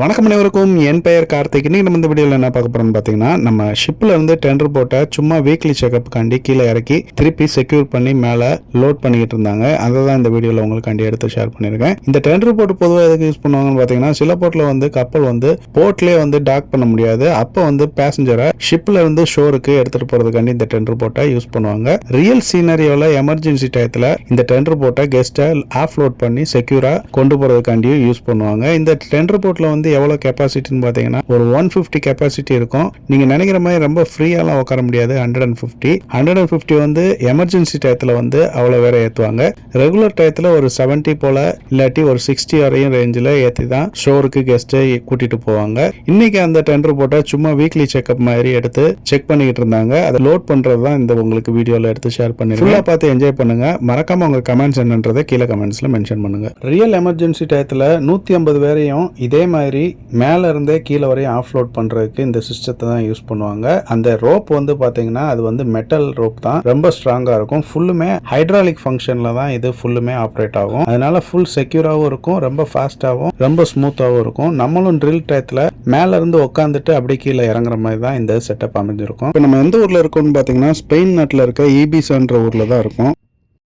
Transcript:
வணக்கம் அனைவருக்கும். என் பெயர் கார்த்திக். இன்னைக்கு நம்ம இந்த வீடியோவில் என்ன பார்க்க போறோம்னு பார்த்தீங்கன்னா நம்ம ஷிப்பில் இருந்து டெண்டர் போட்ட சும்மா வீக்லி செக்அப்காண்டி கீழே இறக்கி திருப்பி செக்யூர் பண்ணி மேலே லோட் பண்ணிக்கிட்டு இருந்தாங்க. அதை தான் இந்த வீடியோவில் உங்களுக்காண்டி எடுத்து ஷேர் பண்ணியிருக்கேன். இந்த டெண்டர் போட்டு பொதுவாக எதுக்கு யூஸ் பண்ணுவாங்கன்னு பார்த்தீங்கன்னா சில போட்டில் வந்து கப்பல் வந்து போர்ட்லேயே வந்து டாக் பண்ண முடியாது. அப்போ வந்து பேசஞ்சரை ஷிப்பில் இருந்து ஷோருக்கு எடுத்துகிட்டு போகிறதுக்காண்டி இந்த டெண்டர் போட்டை யூஸ் பண்ணுவாங்க. ரியல் சீனரியோவில் எமர்ஜென்சி டயத்தில் இந்த டெண்டர் போட்டை கெஸ்ட்டை ஆஃப் லோட் பண்ணி செக்யூராக கொண்டு போகிறதுக்காண்டியும் யூஸ் பண்ணுவாங்க. இந்த டெண்டர் போட்டில் வந்து வந்து எவ்வளோ கெப்பாசிட்டின்னு பார்த்தீங்கன்னா ஒரு ஒன் ஃபிஃப்டி கெப்பாசிட்டி இருக்கும். நீங்கள் நினைக்கிற மாதிரி ரொம்ப ஃப்ரீயாலாம் உட்கார முடியாது. Hundred and fifty hundred and fifty வந்து எமர்ஜென்சி டயத்தில் வந்து அவ்வளோ வேற ஏற்றுவாங்க ரெகுலர் டயத்தில் ஒரு செவன்ட்டி போல் இல்லாட்டி ஒரு சிக்ஸ்டி வரையும் ரேஞ்சில் ஏற்றி தான் ஷோருக்கு கெஸ்ட்டை கூட்டிகிட்டு போவாங்க. இன்றைக்கி அந்த டெண்டர் போட்டால் சும்மா வீக்லி செக்அப் மாதிரி எடுத்து செக் பண்ணிக்கிட்டு இருந்தாங்க. அதை லோட் பண்ணுறது தான் இந்த உங்களுக்கு வீடியோவில் எடுத்து ஷேர் பண்ணி ஃபுல்லாக பார்த்து என்ஜாய் பண்ணுங்கள் மறக்காமல் உங்கள் கமெண்ட்ஸ் என்னன்றதை கீழே கமெண்ட்ஸில் மென்ஷன் பண்ணுங்கள் ரியல் எமர்ஜென்சி டயத்தில் நூற்றி ஐம்பது பேரையும் இதே மாதிரி மேலே இருந்தே கீழே வரையும் ஆஃப்லோட் பண்ணுறதுக்கு இந்த சிஸ்டத்தை தான் யூஸ் பண்ணுவாங்க. அந்த ரோப் வந்து பார்த்தீங்கன்னா அது வந்து மெட்டல் ரோப் தான். ரொம்ப ஸ்ட்ராங்காக இருக்கும். ஃபுல்லுமே ஹைட்ராலிக் ஃபங்க்ஷனில் தான் இது ஃபுல்லுமே ஆப்ரேட் ஆகும். அதனால ஃபுல் செக்யூராகவும் இருக்கும் ரொம்ப ஃபாஸ்ட்டாகவும் ரொம்ப ஸ்மூத்தாகவும் இருக்கும். நம்மளும் ட்ரில் டயத்தில் மேலேருந்து உட்காந்துட்டு அப்படியே கீழே இறங்குற மாதிரி தான் இந்த செட்டப் அமைஞ்சிருக்கும். இப்போ நம்ம எந்த ஊரில் இருக்கோம்னு பார்த்தீங்கன்னா ஸ்பெயின் நாட்டில் இருக்க ஈபிசான்ற ஊரில் தான் இருக்கும்.